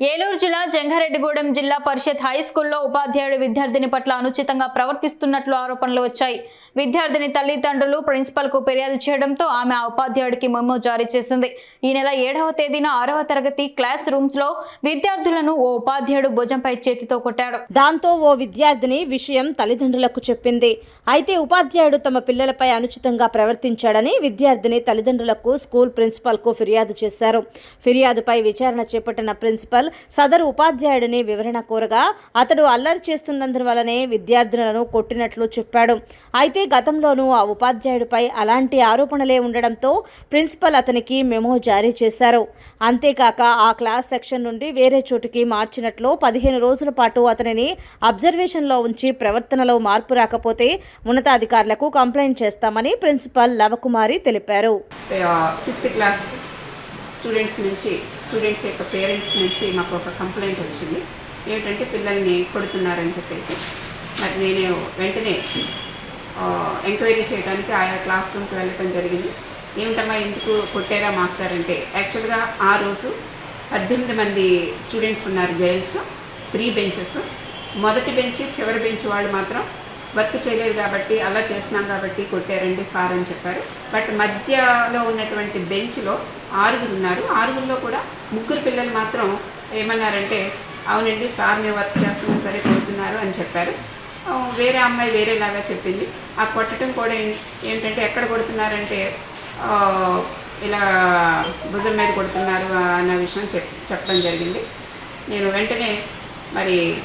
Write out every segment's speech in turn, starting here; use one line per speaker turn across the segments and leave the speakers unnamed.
ఏలూరు జిల్లా జంగారెడ్డిగూడెం జిల్లా పరిషత్ హై స్కూల్లో ఉపాధ్యాయుడు విద్యార్థిని పట్ల అనుచితంగా ప్రవర్తిస్తున్నట్లు ఆరోపణలు వచ్చాయి. విద్యార్థిని తల్లిదండ్రులు ప్రిన్సిపల్కు ఫిర్యాదు చేయడంతో ఆమె ఆ ఉపాధ్యాయుడికి మెమో జారీ చేసింది. ఈ నెల ఏడవ తేదీన ఆరవ తరగతి క్లాస్ రూమ్స్లో విద్యార్థులను ఓ ఉపాధ్యాయుడు భుజంపై చేతితో కొట్టాడు.
దాంతో ఓ విద్యార్థిని విషయం తల్లిదండ్రులకు చెప్పింది. అయితే ఉపాధ్యాయుడు తమ పిల్లలపై అనుచితంగా ప్రవర్తించాడని విద్యార్థిని తల్లిదండ్రులకు స్కూల్ ప్రిన్సిపల్కు ఫిర్యాదు చేశారు. ఫిర్యాదుపై విచారణ చేపట్టిన ప్రిన్సిపల్ సదరు ఉపాధ్యాయుడిని వివరణ కోరగా అతడు అల్లరి చేస్తున్నందువలనే విద్యార్థులను కొట్టినట్లు చెప్పాడు. అయితే గతంలోనూ ఆ ఉపాధ్యాయుడిపై అలాంటి ఆరోపణలే ఉండడంతో ప్రిన్సిపల్ అతనికి మెమో జారీ చేశారు. అంతేకాక ఆ క్లాస్ సెక్షన్ నుండి వేరే చోటుకి మార్చినట్లు పదిహేను రోజుల పాటు అతనిని అబ్జర్వేషన్లో ఉంచి ప్రవర్తనలో మార్పు రాకపోతే ఉన్నతాధికారులకు కంప్లైంట్ చేస్తామని ప్రిన్సిపల్ లవకుమారి తెలిపారు.
సిక్స్త్ క్లాస్ స్టూడెంట్స్ నుంచి స్టూడెంట్స్ యొక్క పేరెంట్స్ నుంచి మాకు ఒక కంప్లైంట్ వచ్చింది. ఏమిటంటే పిల్లల్ని కొడుతున్నారని చెప్పేసి. మరి నేను వెంటనే ఎంక్వైరీ చేయడానికి ఆయా క్లాస్ రూమ్కి వెళ్ళటం జరిగింది. ఏమిటమ్మా ఎందుకు కొట్టారా మాస్టర్ అంటే యాక్చువల్గా ఆ రోజు పద్దెనిమిది మంది స్టూడెంట్స్ ఉన్నారు గర్ల్స్ త్రీ బెంచెస్. మొదటి బెంచ్ చివరి బెంచ్ వాళ్ళు మాత్రం వర్క్ చేయలేదు కాబట్టి అలా చేస్తున్నాం కాబట్టి కొట్టారండి సార్ అని చెప్పారు. బట్ మధ్యలో ఉన్నటువంటి బెంచ్లో ఆరుగురు ఉన్నారు. ఆరుగురిలో కూడా ముగ్గురు పిల్లలు మాత్రం ఏమన్నారంటే అవునండి సార్ మేము వర్క్ చేస్తున్నా సరే కొడుతున్నారు అని చెప్పారు. వేరే అమ్మాయి వేరేలాగా చెప్పింది. ఆ కొట్టడం కూడా ఏం- ఏంటంటే ఎక్కడ కొడుతున్నారంటే ఇలా భుజం మీద కొడుతున్నారు అన్న విషయం చెప్ చెప్పడం జరిగింది. నేను వెంటనే మరి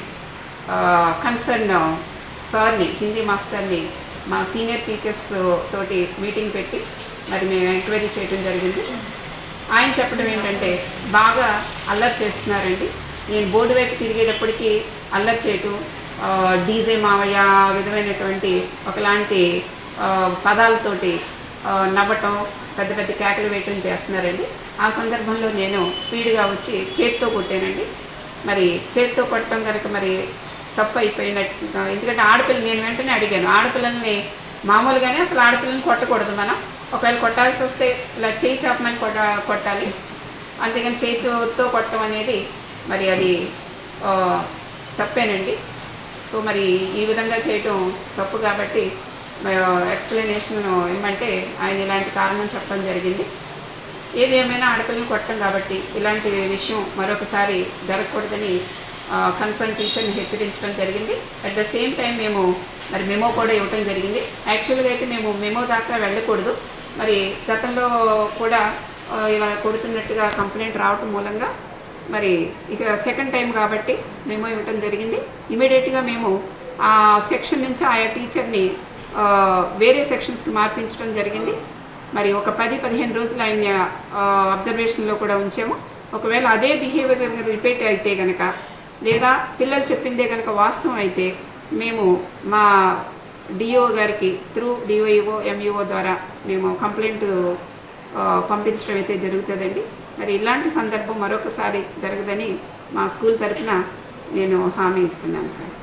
కన్సర్న్ సార్ని హిందీ మాస్టర్ని మా సీనియర్ టీచర్స్ తోటి మీటింగ్ పెట్టి మరి మేము ఎంక్వైరీ చేయడం జరిగింది. ఆయన చెప్పడం ఏంటంటే బాగా అల్లరి చేస్తున్నారండి. నేను బోర్డు వైపు తిరిగేటప్పటికీ అల్లరి చేయటం డీజే మావయ్య విధమైనటువంటి ఒకలాంటి పదాలతోటి నవ్వటం పెద్ద పెద్ద కేకలు వేయటం చేస్తున్నారండి. ఆ సందర్భంలో నేను స్పీడ్గా వచ్చి చేత్తో కొట్టానండి. మరి చేత్తో కొట్టడం కనుక మరి తప్పు అయిపోయినట్టు ఎందుకంటే ఆడపిల్ల నేను వెంటనే అడిగాను ఆడపిల్లల్ని మామూలుగానే అసలు ఆడపిల్లని కొట్టకూడదు మనం. ఒకవేళ కొట్టాల్సి వస్తే ఇలా చేయి చాపమని కొట్ట కొట్టాలి. అంతేగాని చేతితో కొట్టడం అనేది మరి అది తప్పేనండి. సో మరి ఈ విధంగా చేయటం తప్పు కాబట్టి ఎక్స్ప్లెనేషన్ ఏమంటే ఆయన ఇలాంటి కారణం చెప్పడం జరిగింది. ఏది ఏమైనా ఆడపిల్లని కొట్టం కాబట్టి ఇలాంటి విషయం మరొకసారి జరగకూడదని కన్సర్న్ టీచర్ని హెచ్చరించడం జరిగింది. అట్ ద సేమ్ టైం మేము మరి మెమో కూడా ఇవ్వటం జరిగింది. యాక్చువల్గా అయితే మేము మెమో దాకా వెళ్ళకూడదు. మరి గతంలో కూడా ఇలా కొడుతున్నట్టుగా కంప్లైంట్ రావటం మూలంగా మరి ఇక సెకండ్ టైం కాబట్టి మెమో ఇవ్వటం జరిగింది. ఇమీడియట్గా మేము ఆ సెక్షన్ నుంచి ఆయా టీచర్ని వేరే సెక్షన్స్కి మార్పించడం జరిగింది. మరి ఒక పది పదిహేను రోజులు ఆయన అబ్జర్వేషన్లో కూడా ఉంచాము. ఒకవేళ అదే బిహేవియర్ రిపీట్ అయితే కనుక లేదా పిల్లలు చెప్పిందే కనుక వాస్తవం అయితే మేము మా డిఓ గారికి త్రూ డిఓఈఓ ఎంఈఓ ద్వారా మేము కంప్లైంట్ పంపించడం అయితే జరుగుతుందండి. మరి ఇలాంటి సందర్భం మరొకసారి జరగదని మా స్కూల్ తరఫున నేను హామీ ఇస్తున్నాను సార్.